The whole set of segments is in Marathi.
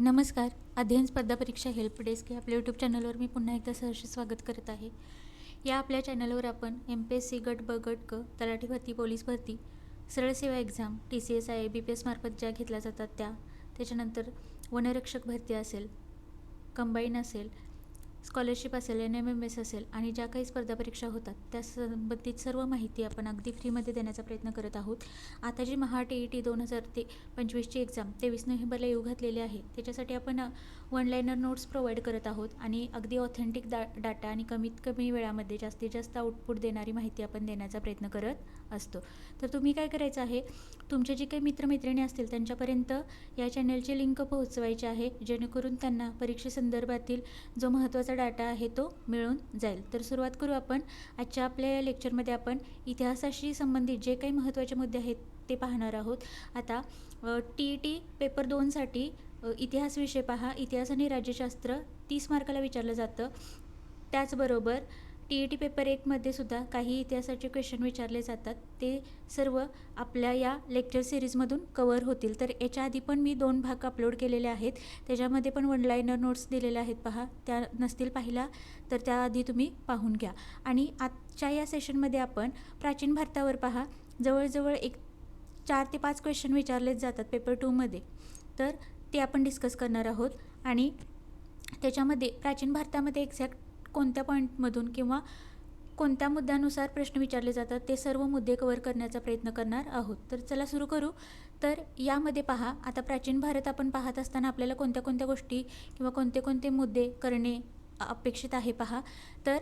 नमस्कार. अध्ययन स्पर्धा परीक्षा हेल्प डेस्क या आपल्या यूट्यूब चॅनलवर मी पुन्हा एकदा सहर्ष स्वागत करत आहे. या आपल्या चॅनलवर आपण एम पी एस सी गट ब गट क तलाठी भरती पोलीस भरती सरळ सेवा exam T C S I B P S मार्फत ज्या घेतल्या जातात त्या त्याच्यानंतर वनरक्षक भरती असेल कंबाईन असेल स्कॉलरशिप असेल एन एम एम एस असेल आणि ज्या काही स्पर्धा परीक्षा होतात त्या संबंधित सर्व माहिती आपण अगदी फ्रीमध्ये देण्याचा प्रयत्न करत आहोत. आता जी महाट ई टी दोन हजार ते पंचवीसची एक्झाम तेवीस नोव्हेंबरला येऊ घातलेली आहे. त्याच्यासाठी आपण वन लाईनर नोट्स प्रोव्हाइड करत आहोत आणि अगदी ऑथेंटिक डा डाटा आणि कमीत कमी वेळामध्ये जास्तीत जास्त आउटपुट देणारी माहिती आपण देण्याचा प्रयत्न करत असतो. तर तुम्ही काय करायचं आहे तुमचे जे काही मित्रमैत्रिणी असतील त्यांच्यापर्यंत या चॅनलची लिंक पोहोचवायची आहे जेणेकरून त्यांना परीक्षेसंदर्भातील जो महत्त्वाचा डाटा आहे तो मिळून जाईल. तर सुरुवात करू आपण. आजच्या आपल्या या लेक्चरमध्ये आपण इतिहासाशी संबंधित जे काही महत्त्वाचे मुद्दे आहेत ते पाहणार आहोत. आता टी ई टी पेपर दोनसाठी इतिहास विषय पहा. इतिहास आणि राज्यशास्त्र तीस मार्काला विचारलं जातं. त्याचबरोबर टी ई टी पेपर एकमध्ये सुद्धा काही इतिहासाचे क्वेश्चन विचारले जातात. ते सर्व आपल्या या लेक्चर सिरीजमधून कवर होतील. तर याच्या आधी पण मी दोन भाग अपलोड केलेले आहेत. त्याच्यामध्ये पण वन लाईनर नोट्स दिलेल्या आहेत. पहा त्या नसतील पाहिला तर त्याआधी तुम्ही पाहून घ्या. आणि आजच्या या सेशनमध्ये आपण प्राचीन भारतावर पहा. जवळजवळ एक चार ते पाच क्वेश्चन विचारलेच जातात पेपर टूमध्ये तर ते आपण डिस्कस करणार आहोत. आणि त्याच्यामध्ये प्राचीन भारतामध्ये एक्झॅक्ट कोणत्या पॉईंटमधून किंवा कोणत्या मुद्द्यानुसार प्रश्न विचारले जातात ते सर्व मुद्दे कवर करण्याचा प्रयत्न करणार आहोत. तर चला सुरू करू. तर यामध्ये पहा आता प्राचीन भारत आपण पाहत असताना आपल्याला कोणत्या कोणत्या गोष्टी किंवा कोणते कोणते मुद्दे करणे अपेक्षित आहे पहा. तर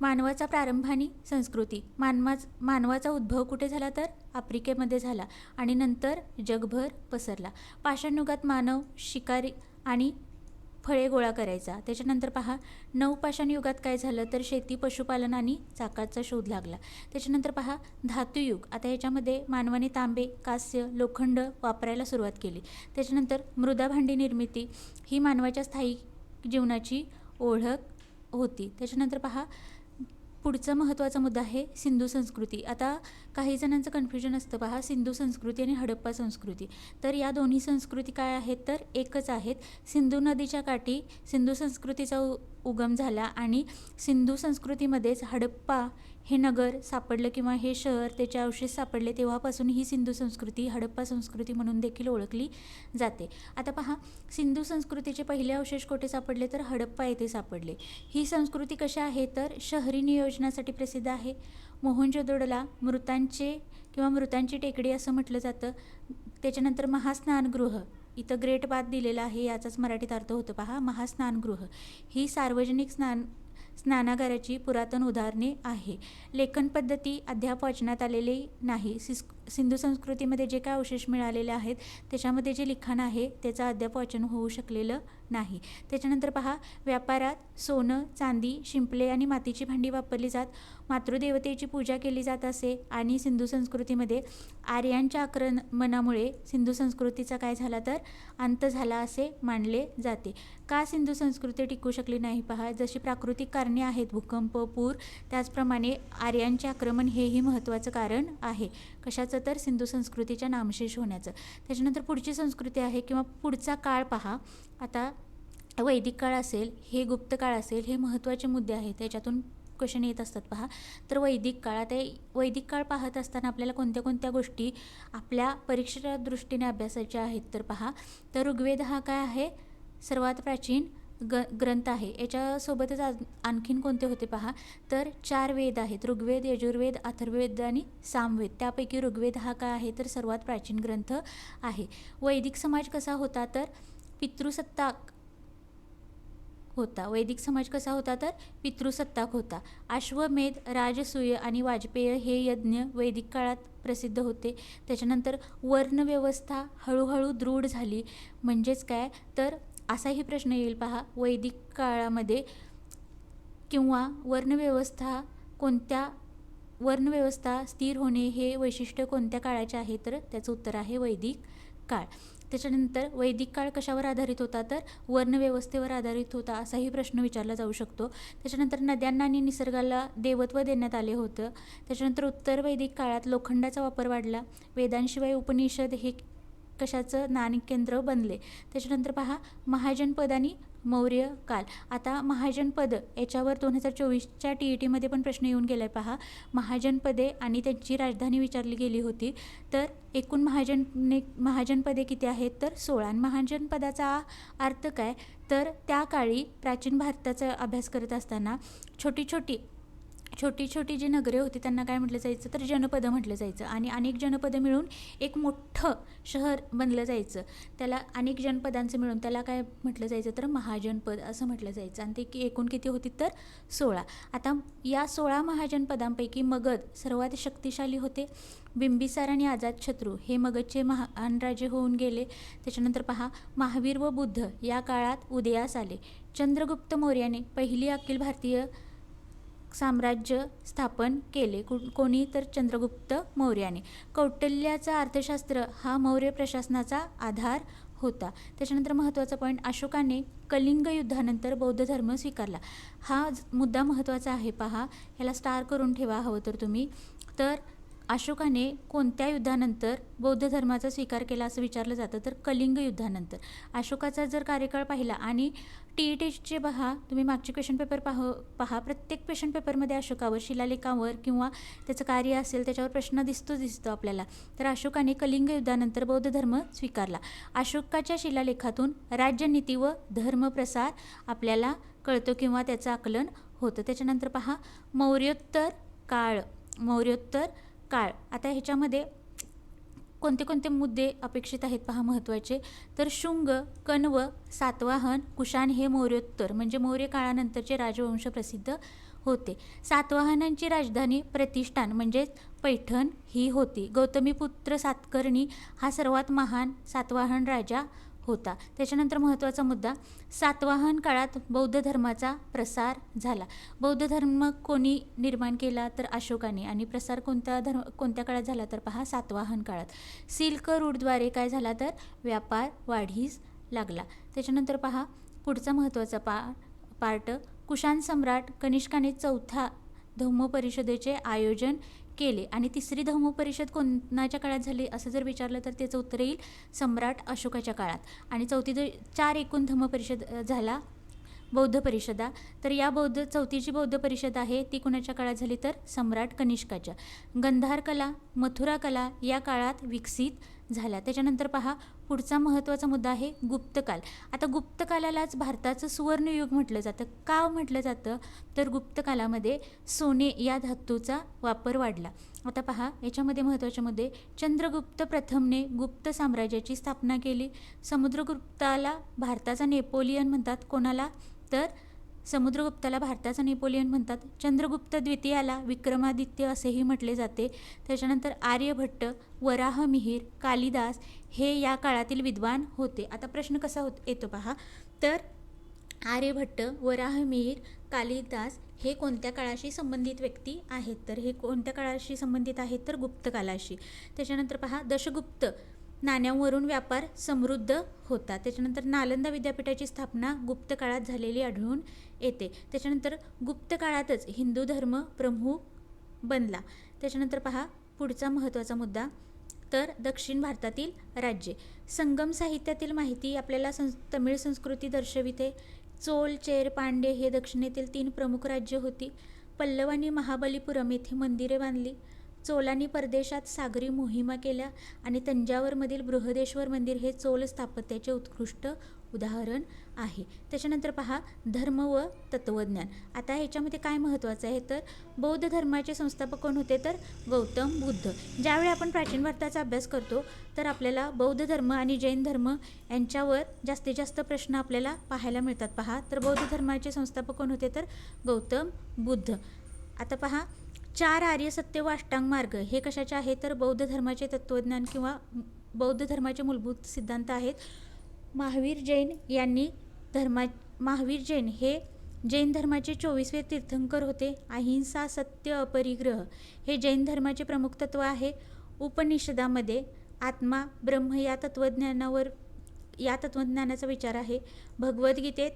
मानवाचा प्रारंभ आणि संस्कृती. मानवाच मानवाचा उद्भव कुठे झाला तर? आफ्रिकेमध्ये झाला आणि नंतर जगभर पसरला. पाषाणयुगात मानव शिकारी आणि फळे गोळा करायचा. त्याच्यानंतर पहा नवपाषाण युगात काय झालं तर शेती पशुपालन आणि चाकाचा शोध लागला. त्याच्यानंतर पहा धातुयुग आता ह्याच्यामध्ये मानवाने तांबे कास्य लोखंड वापरायला सुरुवात केली. त्याच्यानंतर मृदा भांडी निर्मिती ही मानवाच्या स्थायी जीवनाची ओळख होती. त्याच्यानंतर पहा पुढचा महत्त्वाचा मुद्दा आहे सिंधू संस्कृती. आता काही जणांचं कन्फ्युजन असतं पहा सिंधू संस्कृती आणि हडप्पा संस्कृती. तर या दोन्ही संस्कृती काय आहेत? तर एकच आहेत. सिंधू नदीच्या काठी सिंधू संस्कृतीचा उ उगम झाला आणि सिंधू संस्कृतीमध्येच हडप्पा हे नगर सापडलं किंवा हे शहर त्याचे अवशेष सापडले तेव्हापासून ही सिंधू संस्कृती हडप्पा संस्कृती म्हणून देखील ओळखली जाते. आता पहा सिंधू संस्कृतीचे पहिले अवशेष कोठे सापडले? तर हडप्पा येथे सापडले. ही संस्कृती कशा आहे? तर शहरी नियोजनासाठी प्रसिद्ध आहे. मोहनजोदोडला मृतांचे किंवा मृतांची टेकडी असं म्हटलं जातं. त्याच्यानंतर महास्नानगृह इथं ग्रेट बाद दिलेला आहे याचाच मराठीत अर्थ होतो पहा महास्नानगृह. ही सार्वजनिक स्नान स्नानागाराची पुरातन उदाहरणे आहे. लेखन पद्धती अद्याप वाचण्यात आलेली नाही. सिस सिंधू संस्कृतीमध्ये जे काय अवशेष मिळालेले आहेत त्याच्यामध्ये जे लिखाण आहे त्याचं अद्याप वाचन होऊ शकलेलं नाही. त्याच्यानंतर पहा व्यापारात सोनं चांदी शिंपले आणि मातीची भांडी वापरली जात. मातृदेवतेची पूजा केली जात असे आणि सिंधू संस्कृतीमध्ये आर्यांच्या आक्रमणामुळे सिंधू संस्कृतीचा काय झाला तर अंत झाला असे मानले जाते. का सिंधू संस्कृती टिकू शकली नाही पहा जशी प्राकृतिक कारणे आहेत भूकंप पूर त्याचप्रमाणे आर्यांचे आक्रमण हेही महत्त्वाचं कारण आहे. कशाचं तर? सिंधू संस्कृतीच्या नामशेष होण्याचं. त्याच्यानंतर पुढची संस्कृती आहे किंवा पुढचा काळ पहा. आता वैदिक काळ असेल हे गुप्त काळ असेल हे महत्त्वाचे मुद्दे आहेत त्याच्यातून क्वेश्चन येत असतात पहा. तर वैदिक काळात वैदिक काळ पाहत असताना आपल्याला कोणत्या कोणत्या गोष्टी आपल्या परीक्षेच्या दृष्टीने अभ्यासाच्या आहेत तर पहा. तर ऋग्वेद हा काय आहे? सर्वात प्राचीन ग ग्रंथ आहे. याच्यासोबतच आज आणखीन कोणते होते पहा? तर चार वेद आहेत. ऋग्वेद यजुर्वेद अथर्ववेद आणि सामवेद. त्यापैकी ऋग्वेद हा काय आहे? तर सर्वात प्राचीन ग्रंथ आहे. वैदिक समाज कसा होता? तर पितृसत्ताक होता. वैदिक समाज कसा होता तर? पितृसत्ताक होता. अश्वमेध राजसूय आणि वाजपेय हे यज्ञ वैदिक काळात प्रसिद्ध होते. त्याच्यानंतर वर्णव्यवस्था हळूहळू दृढ झाली. म्हणजेच काय? तर असाही प्रश्न येईल पहा. वैदिक काळामध्ये किंवा वर्णव्यवस्था कोणत्या वर्णव्यवस्था स्थिर होणे हे वैशिष्ट्य कोणत्या काळाचे आहे? तर त्याचं उत्तर आहे वैदिक काळ. त्याच्यानंतर वैदिक काळ कशावर आधारित होता तर वर्णव्यवस्थेवर आधारित होता असाही प्रश्न विचारला जाऊ शकतो. त्याच्यानंतर नद्यांना आणि निसर्गाला देवत्व देण्यात आले होतं. त्याच्यानंतर उत्तर वैदिक काळात लोखंडाचा वापर वाढला. वेदांशिवाय उपनिषद हे कशाचं नाणकेंद्र बनले? त्याच्यानंतर पहा महाजनपद आणि मौर्य काल. आता महाजनपद याच्यावर दोन हजार चोवीसच्या टी ई टीमध्ये पण प्रश्न येऊन गेला आहे पहा महाजनपदे आणि त्यांची राजधानी विचारली गेली होती. तर एकूण महाजनने महाजनपदे किती आहेत? तर सोळा. आणि महाजनपदाचा अर्थ काय? तर त्या काळी प्राचीन भारताचा अभ्यास करत असताना छोटी छोटी छोटी छोटी जी नगरे होती त्यांना काय म्हटलं जायचं? तर जनपदं म्हटलं जायचं. आणि अनेक जनपदं मिळून एक मोठं शहर बनलं जायचं. त्याला अनेक जनपदांचं मिळून त्याला काय म्हटलं जायचं? तर महाजनपद असं म्हटलं जायचं. आणि ते की एकूण किती होती तर सोळा. आता या सोळा महाजनपदांपैकी मगध सर्वात शक्तिशाली होते बिंबिसार आणि अजातशत्रू हे मगधचे महान राजे होऊन गेले. त्याच्यानंतर पहा महावीर व बुद्ध या काळात उदयास आले. चंद्रगुप्त मौर्याने पहिली अखिल भारतीय साम्राज्य स्थापन केले. कु कोणी तर चंद्रगुप्त मौर्याने कौटिल्याचं अर्थशास्त्र हा मौर्य प्रशासनाचा आधार होता. त्याच्यानंतर महत्त्वाचा पॉईंट अशोकाने कलिंग युद्धानंतर बौद्ध धर्म स्वीकारला. हा ज- मुद्दा महत्त्वाचा आहे. पहा याला स्टार करून ठेवा हवं तर तुम्ही. तर अशोकाने कोणत्या युद्धानंतर बौद्ध धर्माचा स्वीकार केला असं विचारलं जातं? तर कलिंग युद्धानंतर. अशोकाचा जर कार्यकाळ पाहिला आणि टी ई टीचे पहा तुम्ही मागचे क्वेश्चन पेपर पाह पहा. प्रत्येक क्वेश्चन पेपरमध्ये अशोकावर शिलालेखावर किंवा त्याचं कार्य असेल त्याच्यावर प्रश्न दिसतो दिसतो आपल्याला. तर अशोकाने कलिंग युद्धानंतर बौद्ध धर्म स्वीकारला. अशोकाच्या शिलालेखातून राज्यनीती व धर्मप्रसार आपल्याला कळतो किंवा त्याचं आकलन होतं. त्याच्यानंतर पहा मौर्योत्तर काळ. मौर्योत्तर काळ. आता ह्याच्यामध्ये कोणते कोणते मुद्दे अपेक्षित आहेत पहा महत्त्वाचे. तर शुंग कण्व सातवाहन कुशाण हे मौर्योत्तर म्हणजे मौर्य काळानंतरचे राजवंश प्रसिद्ध होते. सातवाहनांची राजधानी प्रतिष्ठान म्हणजेच पैठण ही होती. गौतमीपुत्र सातकर्णी हा सर्वात महान सातवाहन राजा होता. त्याच्यानंतर महत्त्वाचा मुद्दा सातवाहन काळात बौद्ध धर्माचा प्रसार झाला. बौद्ध धर्म कोणी निर्माण केला तर अशोकाने आणि प्रसार कोणत्या धर्म कोणत्या काळात झाला तर पहा सातवाहन काळात. सिल्क रूटद्वारे काय झाला तर व्यापार वाढीस लागला. त्याच्यानंतर पहा पुढचा महत्त्वाचा पा पार्ट कुशाण सम्राट कनिष्काने चौथा धम्म परिषदेचे आयोजन केले. आणि तिसरी धम्म परिषद कोणाच्या काळात झाली? असं जर विचारलं तर त्याचं उत्तर येईल सम्राट अशोकाच्या काळात. आणि चौथी चार एकूण धम्म परिषद झाला बौद्ध परिषदा तर या बौद्ध चौथीची बौद्ध परिषद आहे ती कुणाच्या काळात झाली तर? सम्राट कनिष्काच्या. गंधार कला मथुरा कला या काळात विकसित झाला. त्याच्यानंतर पहा पुढचा महत्त्वाचा मुद्दा आहे गुप्तकाल. आता गुप्तकालालाच भारताचं सुवर्णयुग म्हटलं जातं. का म्हटलं जातं? तर गुप्तकालामध्ये सोने या धातूचा वापर वाढला. आता पहा याच्यामध्ये महत्त्वाचे मुद्दे. चंद्रगुप्त प्रथमने गुप्त साम्राज्याची स्थापना केली. समुद्रगुप्ताला भारताचा नेपोलियन म्हणतात कोणाला? तर समुद्रगुप्ताला भारताचा नेपोलियन म्हणतात. चंद्रगुप्त द्वितीयाला विक्रमादित्य असेही म्हटले जाते. त्याच्यानंतर आर्यभट्ट वराह मिहीर कालिदास हे या काळातील विद्वान होते. आता प्रश्न कसा होत येतो पहा. तर आर्यभट्ट वराहमिहिर कालिदास हे कोणत्या काळाशी संबंधित व्यक्ती आहेत? तर हे कोणत्या काळाशी संबंधित आहेत? तर गुप्त काळाशी त्याच्यानंतर पहा दशगुप्त नाण्यांवरून व्यापार समृद्ध होता त्याच्यानंतर नालंदा विद्यापीठाची स्थापना गुप्त काळात झालेली आढळून येते. त्याच्यानंतर गुप्त काळातच हिंदू धर्म प्रमुख बनला. त्याच्यानंतर पहा पुढचा महत्त्वाचा मुद्दा. तर दक्षिण भारतातील राज्ये. संगम साहित्यातील माहिती आपल्याला संस तमिळ संस्कृती दर्शविते. चोल चेर पांडे हे दक्षिणेतील तीन प्रमुख राज्य होती. पल्लवानी महाबलीपुरम येथे मंदिरे बांधली. चोलांनी परदेशात सागरी मोहिमा केल्या आणि तंजावरमधील बृहदेश्वर मंदिर हे चोल स्थापत्याचे उत्कृष्ट उदाहरण आहे. त्याच्यानंतर पहा धर्म व तत्त्वज्ञान. आता ह्याच्यामध्ये काय महत्त्वाचं आहे? तर बौद्ध धर्माचे संस्थापक कोण होते? तर गौतम बुद्ध. ज्यावेळी आपण प्राचीन भारताचा अभ्यास करतो तर आपल्याला बौद्ध धर्म आणि जैन धर्म यांच्यावर जास्तीत जास्त प्रश्न आपल्याला पाहायला मिळतात. पहा तर बौद्ध धर्माचे संस्थापक कोण होते? तर गौतम बुद्ध. आता पहा चार आर्य सत्य व अष्टांग मार्ग हे कशाचे आहे तर बौद्ध धर्माचे तत्त्वज्ञान किंवा बौद्ध धर्माचे मूलभूत सिद्धांत आहेत. महावीर जैन यांनी धर्मा महावीर जैन हे जैन धर्माचे चोवीसवे तीर्थंकर होते. अहिंसा सत्य अपरिग्रह हे जैन धर्माचे प्रमुख तत्व आहे. उपनिषदामध्ये आत्मा ब्रह्म या तत्त्वज्ञानावर या तत्त्वज्ञानाचा विचार आहे. भगवद्गीतेत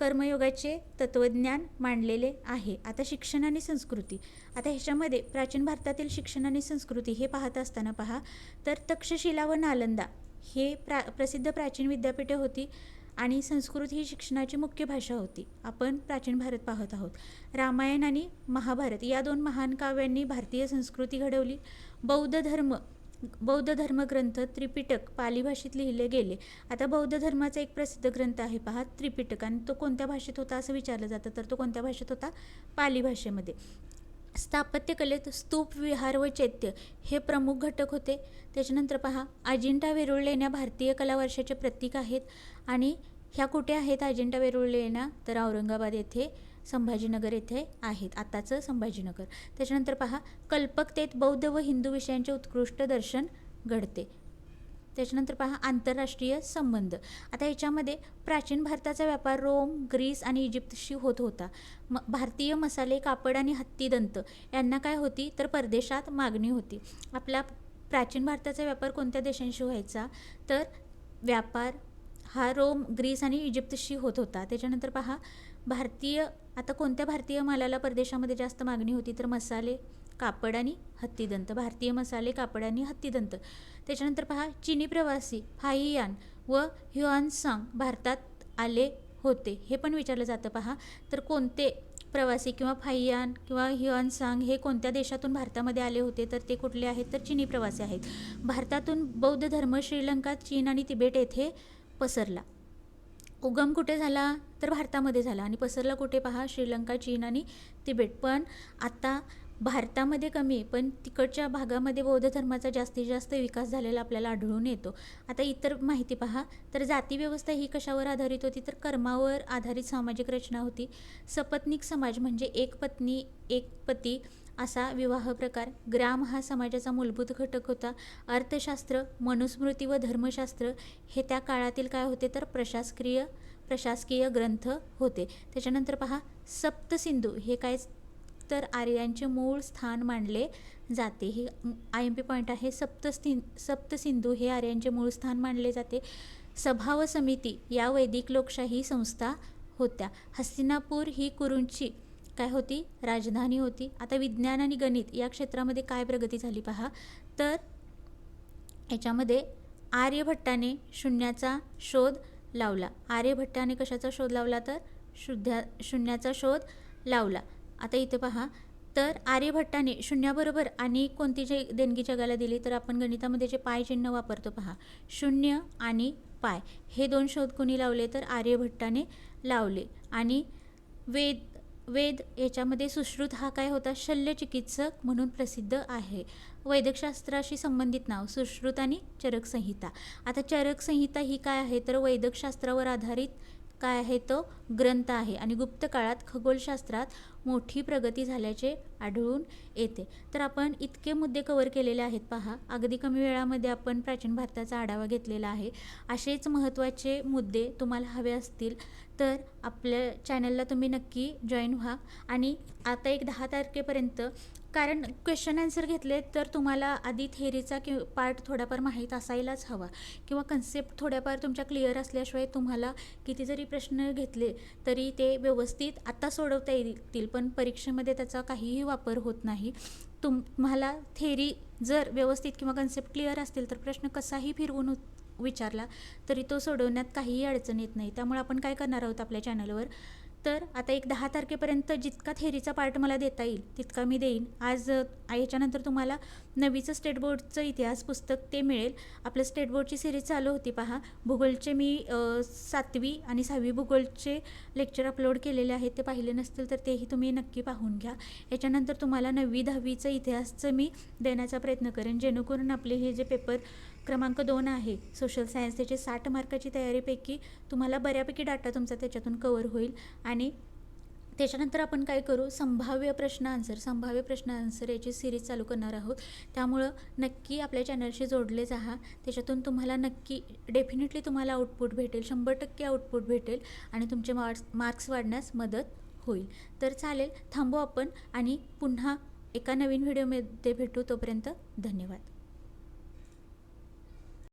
कर्मयोगाचे तत्त्वज्ञान मांडलेले आहे. आता शिक्षण आणि संस्कृती. आता ह्याच्यामध्ये प्राचीन भारतातील शिक्षण आणि संस्कृती हे पाहत असताना पहा. तर तक्षशिला व नालंदा हे प्रा प्रसिद्ध प्राचीन विद्यापीठे होती आणि संस्कृत ही शिक्षणाची मुख्य भाषा होती. आपण प्राचीन भारत पाहत आहोत. रामायण आणि महाभारत या दोन महान काव्यांनी भारतीय संस्कृती घडवली. बौद्ध धर्म बौद्ध धर्मग्रंथ त्रिपिटक पाली भाषेत लिहिले गेले. आता बौद्ध धर्माचा एक प्रसिद्ध ग्रंथ आहे पहा त्रिपिटक. आणि तो कोणत्या भाषेत होता असं विचारलं जातं तर तो कोणत्या भाषेत होता? पाली भाषेमध्ये स्थापत्यकलेत स्तूप विहार व चैत्य हे प्रमुख घटक होते. त्याच्यानंतर पहा अजिंठा वेरूळ लेण्या भारतीय कला वर्षाचे प्रतीक आहेत. आणि ह्या कुठे आहेत? अजिंठा वेरूळ लेण्या तर औरंगाबाद येथे संभाजीनगर येथे आहेत. आताचं संभाजीनगर. त्याच्यानंतर पहा कल्पकतेत बौद्ध व हिंदू विषयांचे उत्कृष्ट दर्शन घडते. त्याच्यानंतर पहा आंतरराष्ट्रीय संबंध. आता याच्यामध्ये प्राचीन भारताचा व्यापार रोम ग्रीस आणि इजिप्तशी होत होता. म भारतीय मसाले कापड आणि हत्तीदंत यांना काय होती? तर परदेशात मागणी होती. आपला प्राचीन भारताचा व्यापार कोणत्या देशांशी व्हायचा? तर व्यापार हा रोम ग्रीस आणि इजिप्तशी होत होता. त्याच्यानंतर पहा भारतीय आता कोणत्या भारतीय मालाला परदेशामध्ये जास्त मागणी होती? तर मसाले कापड आणि हत्तीदंत. भारतीय मसाले कापड आणि हत्तीदंत. त्याच्यानंतर पहा चिनी प्रवासी फाहियान व ह्युआनसांग भारतात आले होते. हे पण विचारलं जातं पहा. तर कोणते प्रवासी किंवा फाहियान किंवा ह्युआनसांग हे कोणत्या देशातून भारतामध्ये आले होते? तर ते कुठले आहेत? तर चिनी प्रवासी आहेत. भारतातून बौद्ध धर्म श्रीलंका चीन आणि तिबेट येथे पसरला. उगम कुठे झाला? तर भारतामध्ये झाला. आणि पसरला कुठे पहा? श्रीलंका चीन आणि तिबेट. पण आता भारतामध्ये कमी आहे. पण तिकडच्या भागामध्ये बौद्ध धर्माचा जास्तीत जास्त विकास झालेला आपल्याला आढळून येतो. आता इतर माहिती पहा. तर जातीव्यवस्था ही कशावर आधारित होती? तर कर्मावर आधारित सामाजिक रचना होती. सपत्निक समाज म्हणजे एक पत्नी एक पती असा विवाह प्रकार ग्राम हा समाजाचा मूलभूत घटक होता. अर्थशास्त्र मनुस्मृती व धर्मशास्त्र हे त्या काळातील काय होते तर प्रशासकीय प्रशासकीय ग्रंथ होते. त्याच्यानंतर पहा सप्तसिंधू हे काय तर आर्यांचे मूळ स्थान मानले जाते. हे आय एम पी पॉईंट आहे. सप्तसिं सप्तसिंधू हे आर्यांचे मूळ स्थान मानले जाते. सभा व समिती या वैदिक लोकशाही संस्था होत्या. हस्तिनापूर ही कुरूंची काय होती? राजधानी होती. आता विज्ञान आणि गणित या क्षेत्रामध्ये काय प्रगती झाली पहा? तर याच्यामध्ये आर्यभट्टाने शून्याचा शोध लावला. आर्यभट्टाने कशाचा शोध लावला तर? शुद्ध्या शून्याचा शोध लावला. आता इथे पहा. तर आर्यभट्टाने शून्याबरोबर आणि कोणती जे देणगी जगाला दिली? तर आपण गणितामध्ये जे पाय चिन्ह वापरतो पहा. शून्य आणि पाय. हे दोन शोध कोणी लावले? तर आर्यभट्टाने लावले. आणि वेद वेद याच्यामध्ये सुश्रुत हा काय होता? शल्यचिकित्सक म्हणून प्रसिद्ध आहे. वैद्यकशास्त्राशी संबंधित नाव सुश्रुत आणि चरक संहिता आता चरक संहिता ही काय आहे? तर वैद्यकशास्त्रावर आधारित काय आहे? तो ग्रंथ आहे. आणि गुप्त काळात खगोलशास्त्रात मोठी प्रगती झाल्याचे आढळून येते. तर आपण इतके मुद्दे कवर केलेले आहेत पहा. अगदी कमी वेळामध्ये आपण प्राचीन भारताचा आढावा घेतलेला आहे. असेच महत्त्वाचे मुद्दे तुम्हाला हवे असतील तर आपल्या चॅनलला तुम्ही नक्की जॉईन व्हा. आणि आता एक दहा तारखेपर्यंत कारण क्वेश्चन आन्सर घेतले तर तुम्हाला आधी थेरीचा कि पार्ट थोडाफार माहीत असायलाच हवा. किंवा कन्सेप्ट थोड्याफार तुमच्या क्लिअर असल्याशिवाय तुम्हाला किती जरी प्रश्न घेतले तरी ते व्यवस्थित आत्ता सोडवता येतील. पण परीक्षेमध्ये त्याचा काहीही वापर होत नाही. तुम्हाला थेरी जर व्यवस्थित किंवा कन्सेप्ट क्लिअर असतील तर प्रश्न कसाही फिरवून विचारला तरी तो सोडवण्यात काहीही अडचण येत नाही. त्यामुळे आपण काय करणार आहोत आपल्या चॅनलवर तर आता एक दहा तारखेपर्यंत जितका थेरीचा पार्ट मला देता येईल तितका मी देईन. आज याच्यानंतर तुम्हाला नवीचं स्टेट बोर्डचं इतिहास पुस्तक ते मिळेल. आपलं स्टेट बोर्डची सिरीज चालू होती पहा. भूगोलचे मी सातवी आणि सहावी भूगोलचे लेक्चर अपलोड केलेले आहेत ते पाहिले नसतील तर तेही तुम्ही नक्की पाहून घ्या. याच्यानंतर तुम्हाला नववी दहावीचं इतिहासचं मी देण्याचा प्रयत्न करेन. जेणेकरून आपले हे जे पेपर क्रमांक दोन आहे. सोशल सायन्स त्याची साठ मार्काची तयारीपैकी तुम्हाला बऱ्यापैकी डाटा तुमचा त्याच्यातून कवर होईल. आणि त्याच्यानंतर आपण काय करू? संभाव्य प्रश्न आन्सर संभाव्य प्रश्न आन्सर याची सिरीज चालू करणार आहोत. त्यामुळं नक्की आपल्या चॅनलशी जोडले जा त्याच्यातून तुम्हाला नक्की डेफिनेटली तुम्हाला आउटपुट भेटेल. शंभर टक्के आउटपुट भेटेल आणि तुमचे मार्क्स मार्क्स वाढण्यास मदत होईल. तर चालेल थांबू आपण आणि पुन्हा एका नवीन व्हिडिओमध्ये भेटू. तोपर्यंत धन्यवाद.